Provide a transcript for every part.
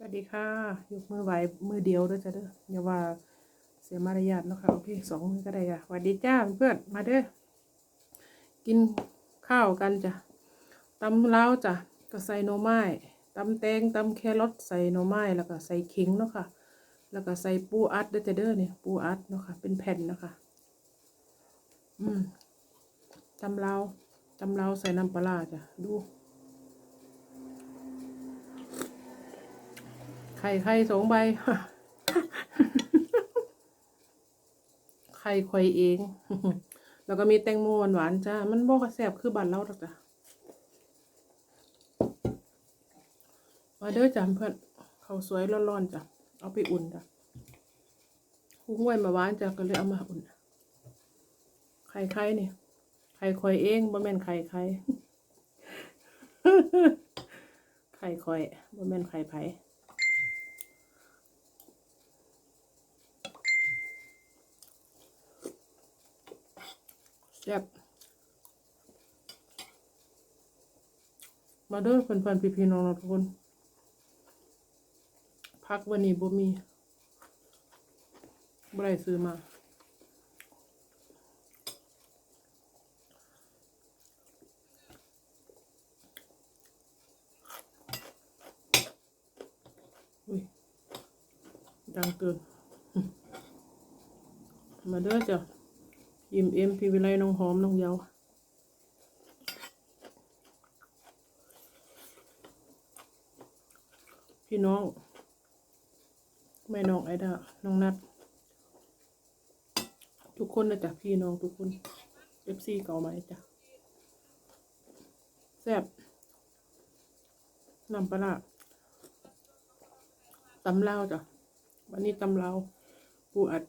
สวัสดีค่ะ ยกมือไหวมือเดียวด้วยจ้ะเด้ออย่าว่าเสียมารยาทนะคะโอเคสองมือก็ได้ค่ะสวัสดีจ้าเพื่อนมาเด้อกินข้าวกันจ้ะตำเล้าจ้ะก็ใส่หน่อไม้ตำแตงตำแครอทใส่หน่อไม้แล้วก็ใส่ขิงเนาะค่ะ แล้วก็ใส่ปูอัดด้วยจ้ะเด้อเนี่ยปูอัดเนาะค่ะ เป็นแผ่นเนาะค่ะอืมตำเล้าตำเล้าใส่น้ำปลาจ้ะดู ไข่ไข่สองใบ ไข่ควายเอง แล้วก็มีแตงโมหวานๆจ้า มันบอกว่าแซ่บคือบ้านเราหรอกจ้ะมาเด้อจ้ะเพื่อนเขาสวยร้อนๆจ้ะ เอาไปอุ่นจ้ะหุ้งไว้มาหวานจ้ะก็เลยเอามาอุ่น ไข่ไข่เนี่ยไข่ควายเองบ่แม่นไข่ไข่ไข่ควยบ่แม่นไข่ไผ่ ซ่บมาเด้อเพื่อนๆพี่ๆน้องๆทุกคน พักวันนี้บ่มีบ่ได้ซื้อมาอุ้ยดังเกิน มาเด้อจ้ะ ยิมเอ็มพีวิไลน้องหอมน้องเยาวพี่น้อง แม่น้องไอดาน้องนัด ทุกคนนะจ๊ะพี่น้องทุกคนเอฟซีเก่าไหมาจ้ะแซ่บน้ำปลาร้าตำเลาจ้ะวันนี้ตำเลาปูอัด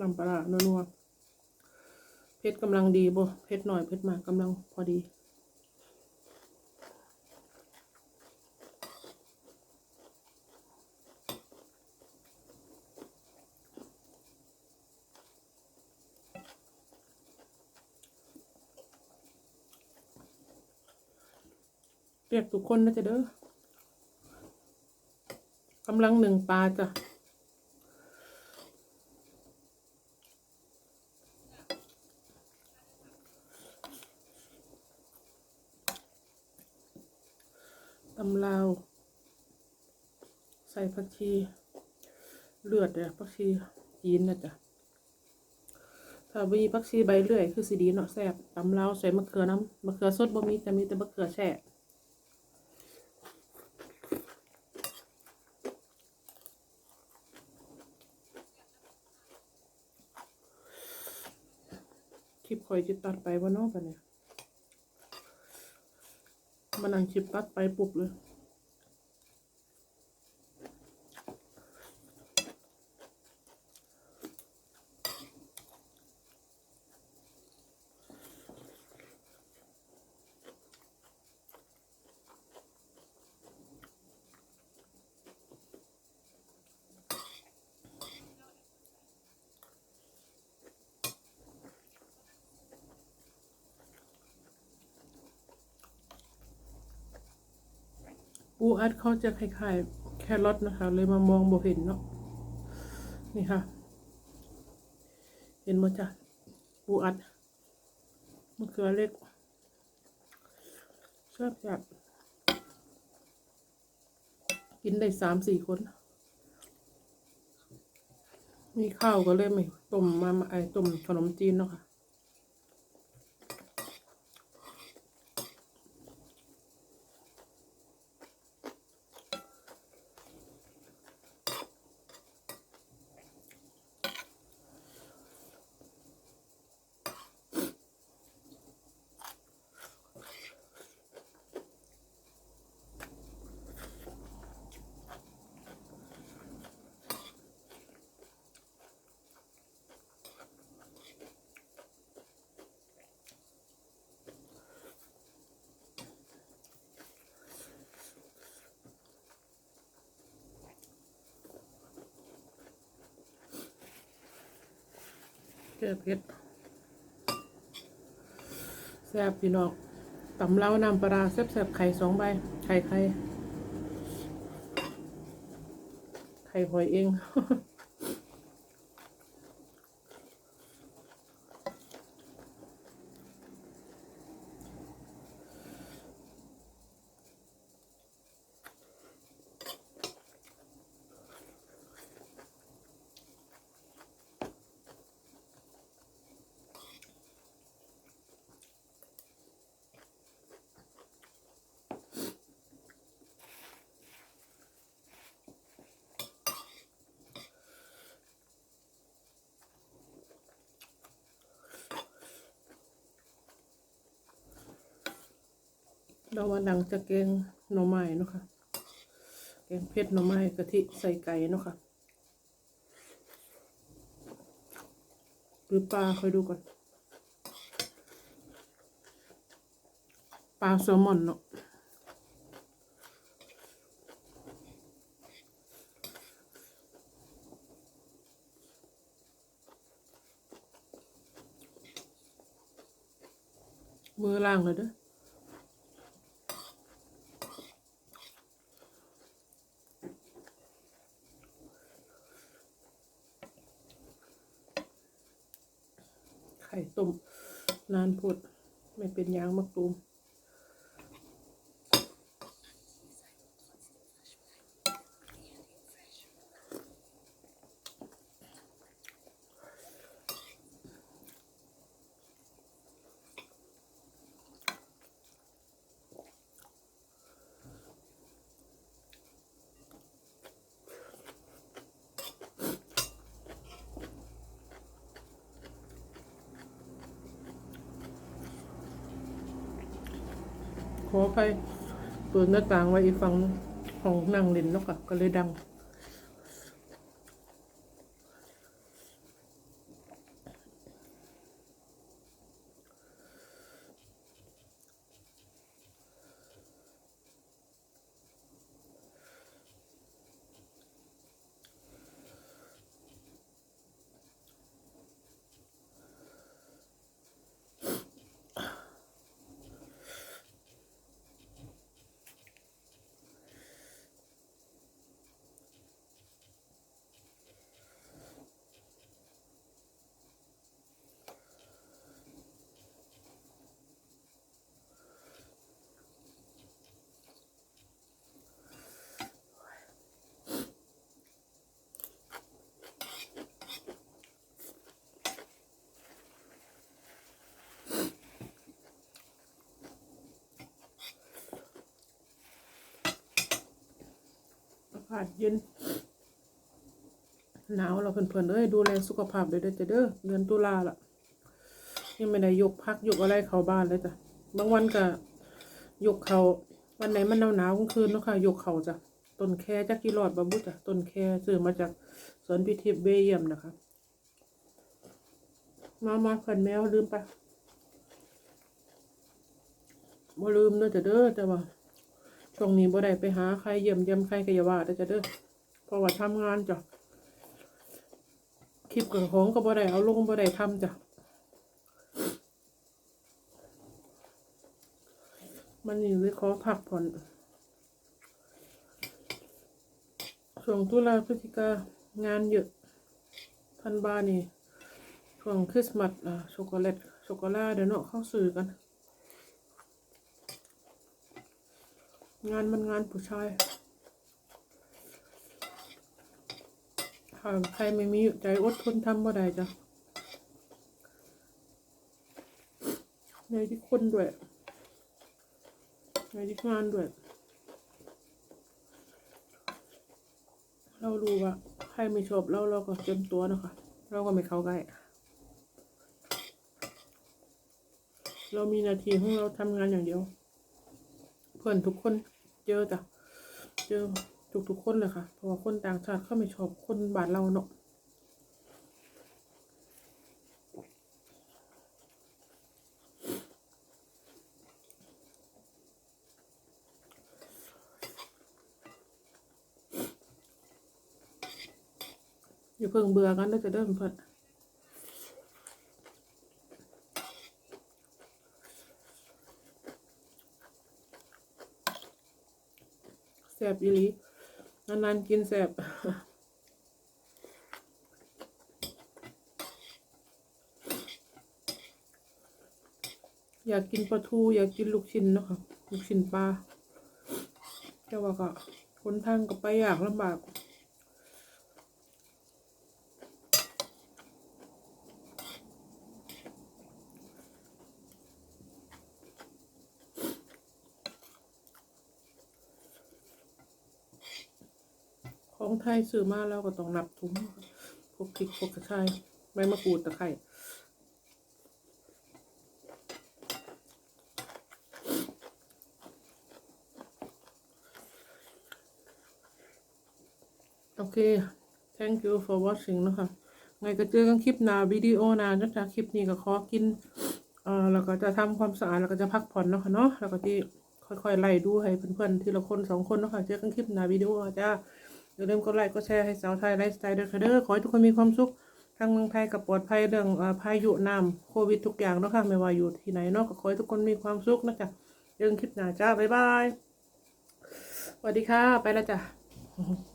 น้ำปลาร้านัวๆ เพชรกำลังดีบ่เพชรหน่อยเพชรมากกำลังพอดี เรียกทุกคนนะจ๊ะเด้อกำลังหนึ่งปลาจ้ะ ตำลาว ใส่ผักชีเลือดเนี่ยผักชีจีนนะจ๊ะถ้ามีผักชีใบเลื่อยคือสีดีเนาะแซ่บตำเล้าใส่มะเขือน้ำมะเขือสดบ่มีแต่มีแต่มะเขือแช่คลิปคอยจะตัดไปว่านอกปะเนี่ยมันนั่งคลิปตัดไปปุบเลย ปูอัดเขาจะคล้ายๆแครอทนะคะ เลยมามองบ่เห็นเนาะนี่ค่ะ เห็นมั้จ้ะปูอัดมะเขือเล็กชอบแบบกินได้สามสี่คน มีข้าวก็เลยไม่ต้มมาไอต้มขนมจีนเนาะค่ะ ก้เผ็ดแซ่บพี่น้องตำเล้าน้ำปลาแซ่บๆไข่สองใบ ไข่ไข่ไข่หอยเอง เรามาดังจะแกงหน่อไม้นะคะแกงเผ็ดหน่อไม้กะทิใส่ไก่นะคะหรือปลาคอยดูก่อนปลาแซลมอนเนาะมือล่างเลยเด้อ ไข่ต้มนานพุดไม่เป็นยางมะตูม ขอไปเปิดหน้าต่างไว้อีกฝั่งของนั่งเล่นเนาะค่ะก็เลยดัง อากาศเย็นหนาวเราเพื่อนๆเอ้ยดูแลสุขภาพด้วยเด้อจ้ะเด้อเดือนตุลาละยังไม่ได้ยกพักยกอะไรเข้าบ้านเลยจ้ะบางวันก็ยกเขาวันไหนมันหนาวหนาวกลางคืนเนาะค่ะยกเขาจ้ะต้นแค่จักกี่หลอดบาบุจ้ะต้นแค่ซื้อมาจากสวนพิทิพย์เบเยียมนะคะ มามาเพื่อนแมวลืมไปบ่ลืมเด้อจ้ะเด้อแต่ว่า ช่วงนี้บ่ได้ไปหาใครเยี่ยมเยี่ยมใครก็อย่าว่าแต่จะเด้อเพราะว่าทำงานจ้ะคลิปกับของก็บ่ได้เอาลงบ่ได้ทำจ้ะมันนี่เลยขอพักผ่อนช่วงตุลาพฤศจิกางานเยอะธันวานี่ช่วงคริสต์มาสอะช็อกโกแลตช็อกโกแลตเดี๋ยวเนาะเข้าสื่อกัน งานมันงานผู้ชายถ้าใครไม่มีใจอดทนทำบ่ได้จ้ะในที่คนด้วยในที่งานด้วย เรารู้ว่าใครไม่ชอบเราเราก็เจ็มตัวนะคะ เราก็ไม่เข้าใกล้เรามีนาทีของเราทำงานอย่างเดียว เพื่อนทุกคน เจอจ้ะเจอทุกทุกๆคนเลยค่ะเพราะว่าคนต่างชาติเขาไม่ชอบคนบ้านเราเนาะอย่าเพิ่งเบื่อกันนะจะเดินเพื่อน แซบอีหลีนานๆกินแสบอยากกินปลาทู อยากกินลูกชิ้นนะคะลูกชิ้นปลาแต่ว่าก็คนทางก็ไปอยากลำบาก ไทยซื้อมาแล้วก็ต้องนับถุงพวกพริกพวกกระชายใบมะกรูดตะไคร้โอเค thank you for watching นะคะ ไงก็เจอกันคลิปหน้าวิดีโอหน้านะจ๊ะคลิปนี้ก็ขอกิน เอ่อแล้วก็จะทำความสะอาดแล้วก็จะพักผ่อนนะคะเนาะ แล้วก็ที่ค่อยๆไล่ดูให้เพื่อนๆ ทีละคนสองคนนะคะเจอกันคลิปหน้าวิดีโอจ้า อย่าลืมกดไลค์กดแชร์ให้สาวไทยไลฟ์สไตล์เด้อค่ะเด้อขอให้ทุกคนมีความสุขทางเมืองไทยกับปลอดภัยเรื่องพายุน้ำโควิดทุกอย่างนะคะไม่ว่าอยู่ที่ไหนเนาะก็ขอให้ทุกคนมีความสุขนะจ๊ะยังคลิปหน้าจ้าบ๊ายบายสวัสดีค่ะ ไปแล้วจ้ะ